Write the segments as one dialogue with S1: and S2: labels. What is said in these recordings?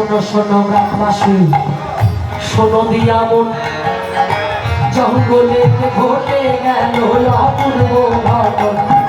S1: শোনো শোনো গ্রামবাসী শোনো দিয়া মন জঙ্গলে ঘটে গেল অপূর্ব ঘটনা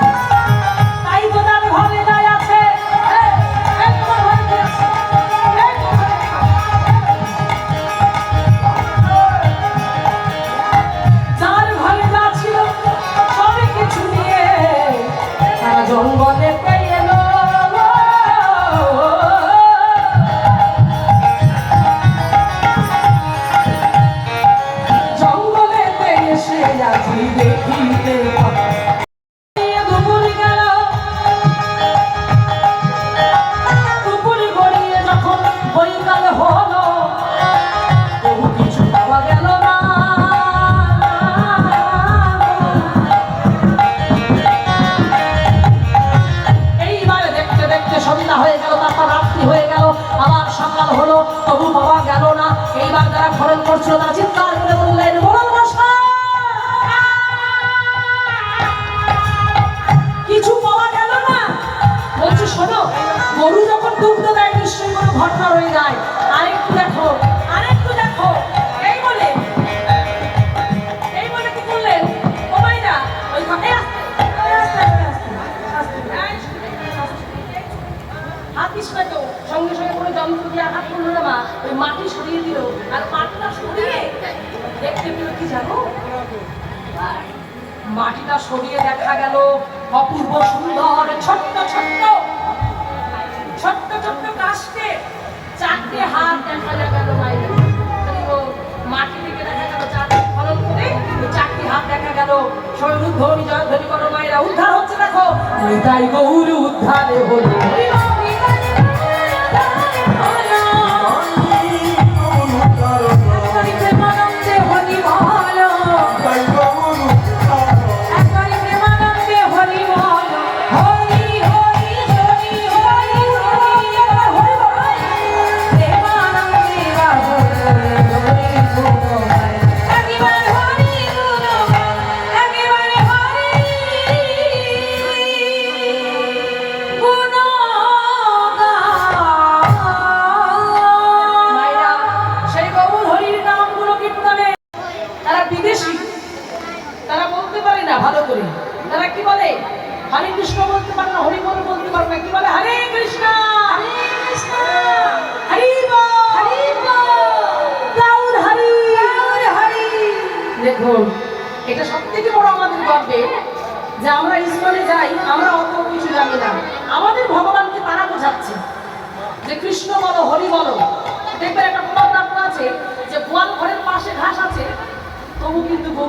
S1: টাকা লাগালো বাইরে মাটি ফলন করে চাকরি হাত দেখা গেল সৈন্য ধরি জয় ধরি উদ্ধার হচ্ছে দেখো তাই গৌর উদ্ধারে হলি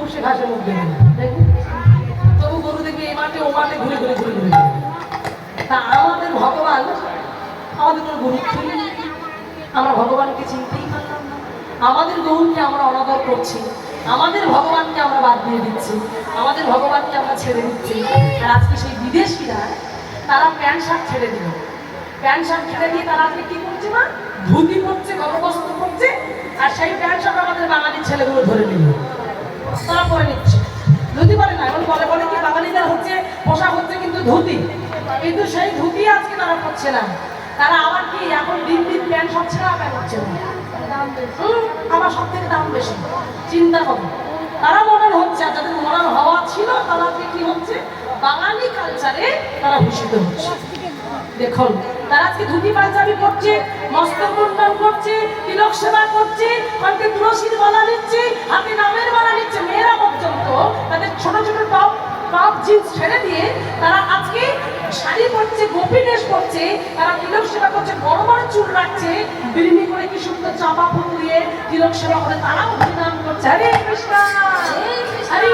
S1: গরু সে ঘাসে মুখ দেবে তবু গরু দেখবে এই মাঠে ও মাঠে ঘুরে ঘুরে ঘুরে ঘুরে তা আমাদের ভগবান আমাদের কোনো গরু আমরা ভগবানকে চিনতেই পারলাম না আমাদের গরুকে আমরা অনাদর করছি আমাদের ভগবানকে আমরা বাদ দিয়ে দিচ্ছি আমাদের ভগবানকে আমরা ছেড়ে দিচ্ছি আর আজকে সেই বিদেশিরা তারা প্যান্ট শার্ট ছেড়ে দিল প্যান্ট শার্ট ছেড়ে দিয়ে তারা আজকে কি করছে না ধুতি পড়ছে গর্ভবস্ত্র পড়ছে আর সেই প্যান্ট শার্ট আমাদের বাঙালি ছেলেগুলো ধরে নিল তারা পরে নিচ্ছে ধুতি পরে না এখন বলে বলে কি বাঙালিদের হচ্ছে পোশাক হচ্ছে কিন্তু ধুতি কিন্তু সেই ধুতি আজকে তারা করছে না তারা আবার কি এখন দিন দিন প্যান্ট সব না প্যান্ট হচ্ছে আমার সব থেকে দাম বেশি চিন্তা করো তারা মডার্ন হচ্ছে আর যাদের মডার্ন হওয়া ছিল তারা কি হচ্ছে বাঙালি কালচারে তারা ভূষিত হচ্ছে দেখুন তারা আজকে ধুতি পাঞ্জাবি করছে মস্তক মুন্ডন করছে তিলক সেবা করছে অনেকে তুলসীর মালা নিচ্ছে হাতে নামের মালা নিচ্ছে মেয়েরা পর্যন্ত তাদের ছোট ছোট টপ টপ জিন্স ছেড়ে দিয়ে তারা আজকে শাড়ি পরছে গোপী ড্রেস পরছে তারা তিলক সেবা করছে বড় বড় চুল রাখছে বিরিমি করে কি সুন্দর চাপা ফুল দিয়ে তিলক সেবা করে তারা নাম করছে হরে কৃষ্ণ হরে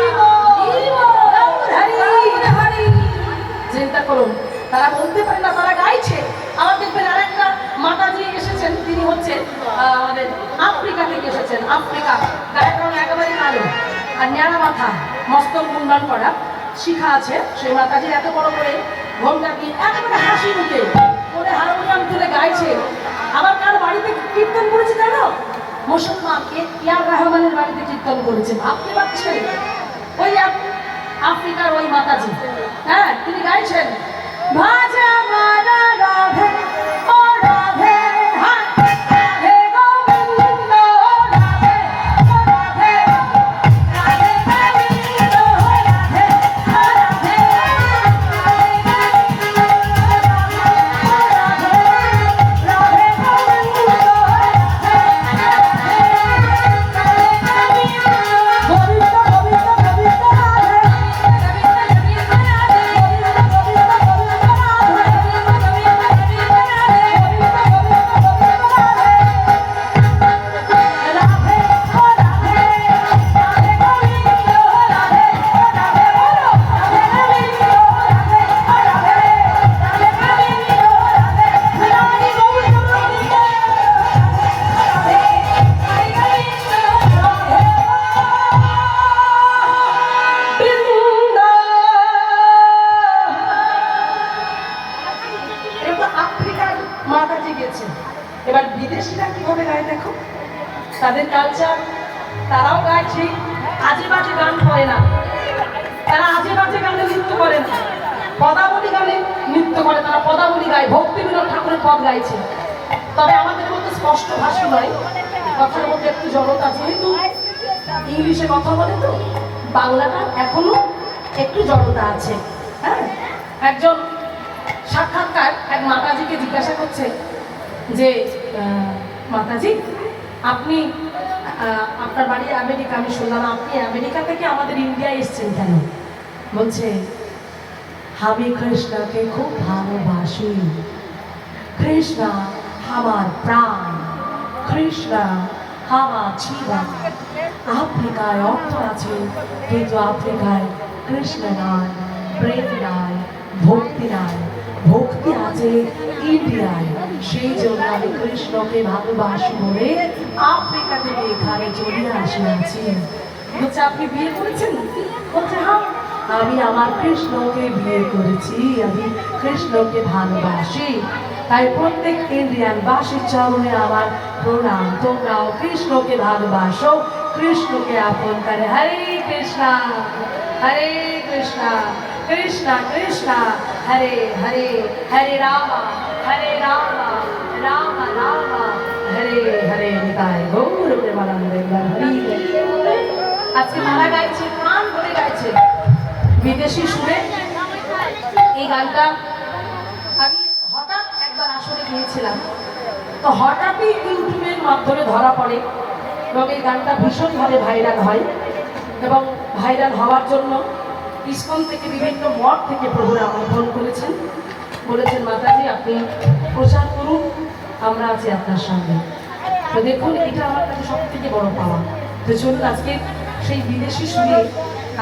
S1: হরি চিন্তা করুন তারা বলতে পারে না তারা গাইছে আমাদের দেখবেন আর একটা মাতাজি এসেছেন তিনি হচ্ছে আমাদের আফ্রিকা থেকে এসেছেন আফ্রিকা গায়ের একেবারে ভালো আর ন্যাড়া মাথা মস্তক মুন্ডন করা শিখা আছে সেই মাতাজি এত বড় করে ঘোমটা দিয়ে একেবারে হাসি মুখে করে হারমোনিয়াম তুলে গাইছে আবার কার বাড়িতে কীর্তন করেছে জানো মুসলমান ইয়ার রহমানের বাড়িতে কীর্তন করেছে ভাবতে পারছেন ওই আফ্রিকার ওই মাতাজি হ্যাঁ তিনি গাইছেন ভাজা মারা রাধা থেকে আমাদের ইন্ডিয়া এসছেন কেন বলছে আমি কৃষ্ণকে খুব ভালোবাসি কৃষ্ণ আমার প্রাণ কৃষ্ণ আমার জীবন আফ্রিকায় অর্থ আছে কিন্তু আফ্রিকায় কৃষ্ণ নয় প্রেম নয় ভক্তি নয় ভক্তি আছে ইন্ডিয়ায় সেই জন্য আমি কৃষ্ণকে ভালোবাসি বলে আফ্রিকা থেকে এখানে চলে আসিয়াছি বলছে আপনি বিয়ে করেছেন বলছে হ্যাঁ আমি আমার কৃষ্ণকে বিয়ে করেছি আমি কৃষ্ণকে ভালোবাসি তাই প্রত্যেক ইন্ডিয়ানবাসীর চরণে আমার প্রণাম তোমরাও কৃষ্ণকে ভালোবাসো কৃষ্ণকে আপন করে হরে কৃষ্ণা হরে কৃষ্ণা কৃষ্ণা কৃষ্ণা হরে হরে হরে রাম হরে রামা রামা রামা হরে হরে নিতায় গৌর প্রেমানন্দ হরি আজকে মারা গাইছে প্রাণ ভরে গাইছে বিদেশি শুনে এই গানটা আমি হঠাৎ একবার আসরে গিয়েছিলাম তো হঠাৎই ইউটিউবের মাধ্যমে ধরা পড়ে এবং এই গানটা ভীষণভাবে ভাইরাল হয় এবং ভাইরাল হওয়ার জন্য স্কুল থেকে বিভিন্ন মঠ থেকে প্রভুরা ফোন করেছেন বলেছেন মাতাজি আপনি প্রচার করুন আমরা আছি আপনার সঙ্গে তো দেখুন এটা আমার কাছে সব থেকে বড় পাওয়া তো চলুন আজকে সেই বিদেশি শুনে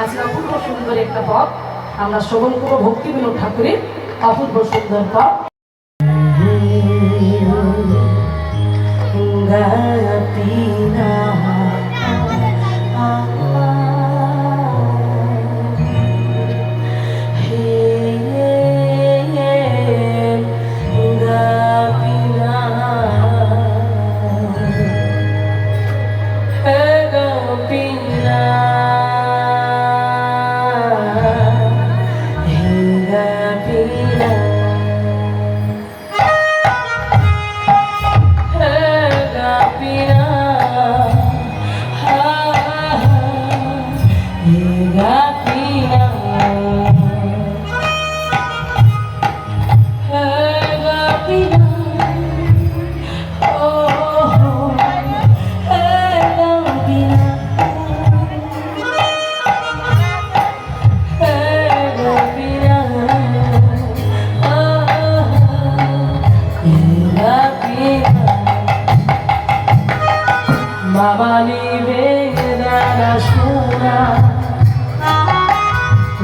S1: আজকে অপূর্ব সুন্দর একটা পথ আমরা শ্রবণ করবো ভক্তিবিনোদ ঠাকুরের অপূর্ব সুন্দর পথ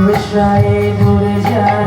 S1: মিশ্রায় দূরে যারা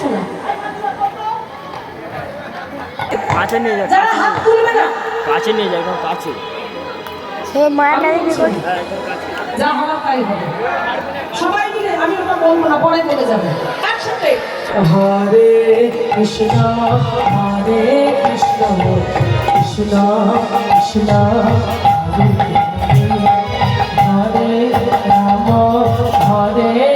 S1: তুলছো না কাছে নিয়ে যায় যারা হাত হরে কৃষ্ণ হরে কৃষ্ণ কৃষ্ণ কৃষ্ণ হরে রাম হরে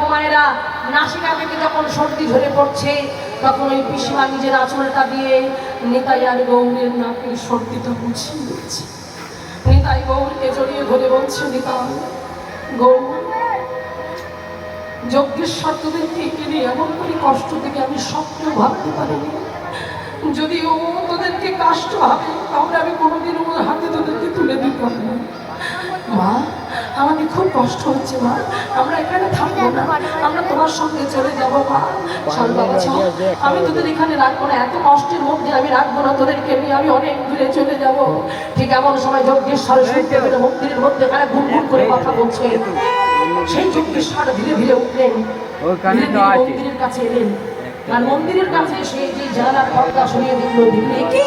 S1: কুমারেরা নাসিকা থেকে যখন সর্দি ঝরে পড়ছে তখন ওই পিসিমা নিজের আঁচলটা দিয়ে নেতাই আর গৌরের নাকের সর্দিটা বুঝিয়ে দিচ্ছে নিতাই গৌরকে জড়িয়ে ধরে বলছে নিতাই গৌর যজ্ঞেশ্বর তোদেরকে এনে এমন করে কষ্ট থেকে আমি স্বপ্ন ভাবতে পারিনি যদি ও তোদেরকে কষ্ট হবে তাহলে আমি কোনোদিন ওর হাতে তোদেরকে তুলে দিতাম না মা আমাকে খুব কষ্ট হচ্ছে মা আমরা এখানে থাকবো না আমরা তোমার সঙ্গে চলে যাবো মা আমি তোদের এখানে রাখবো না এত কষ্টের মধ্যে আমি রাখবো না তোদেরকে নিয়ে আমি অনেক দূরে চলে যাব ঠিক এমন সময় যজ্ঞেশ্বর শুনতে মন্দিরের মধ্যে এখানে ঘুম হ্যাঁ, করে হ্যাঁ, কথা বলছে হ্যাঁ, সেই যজ্ঞেশ্বর ধীরে ধীরে উঠলেন মন্দিরের কাছে এলেন আর মন্দিরের কাছে সেই যে জানার পর্দা শুনিয়ে দেখলো দিল্লি কি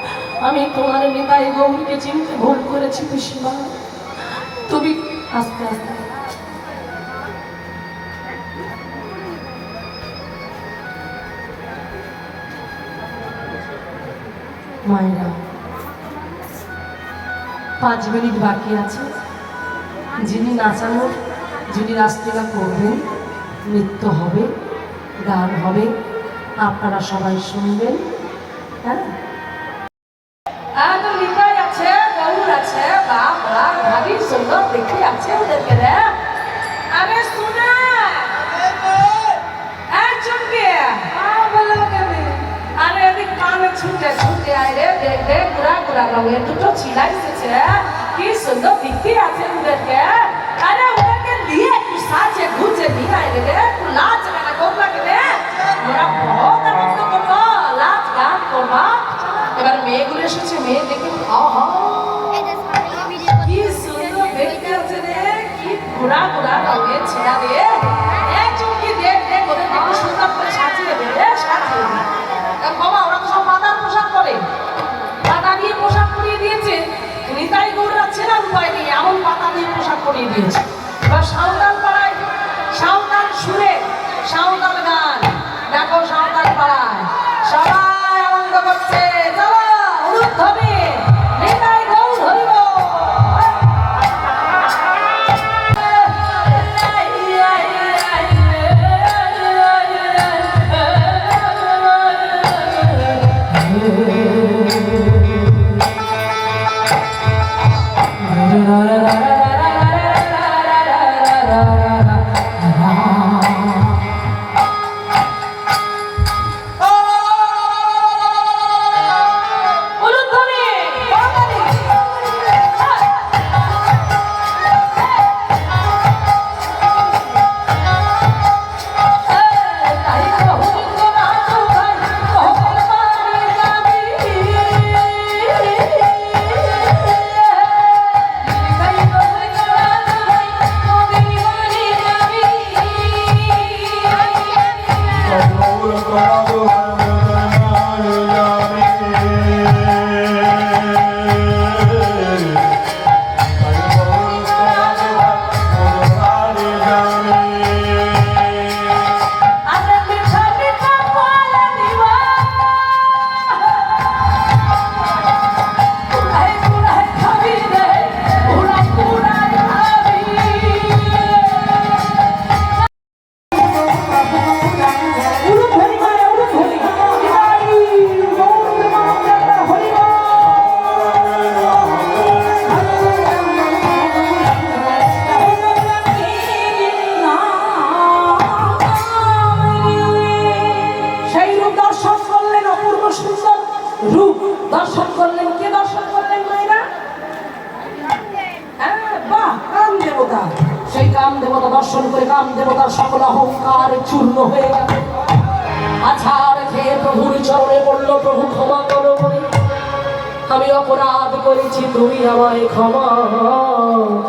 S1: আমি তোমার নেতাই গৌরীকে চিনতে ভুল করেছি পিসিমা তুমি আস্তে আস্তে মায়েরা পাঁচ মিনিট বাকি আছে যিনি নাচানোর যিনি রাস্তা করবেন নৃত্য হবে গান হবে আপনারা সবাই শুনবেন হ্যাঁ kullanmaya tutuyorlar size. Bir sınıf bitti atındaki. Ana ulanın diye bir sadece gece değil ayrıca kullanıcı bana koymak ne? Buna বহুত আনন্দ করবো লাভ গান করবো এবার মেয়েগুলো এসেছে মেয়ে দেখে হাও হাও কি সুন্দর দেখতে আছে রে কি ঘোরা ঘোরা লাগে ছেড়া দিয়ে দেয়নি এমন পাতা দিয়ে পোশাক পরিয়ে দিয়েছে অহংকার চূর্ণ হয়ে গেল আর খেয়ে প্রভুর চরণে বলল প্রভু ক্ষমা করো আমি অপরাধ করেছি তুমি আমায় ক্ষমা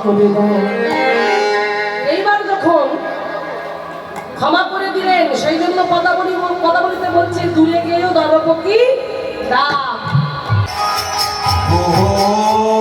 S1: করে এইবার যখন ক্ষমা করে দিলেন সেই জন্য পদাবলী পদাবলীতে বলছে দূরে গিয়েও দরপতি দা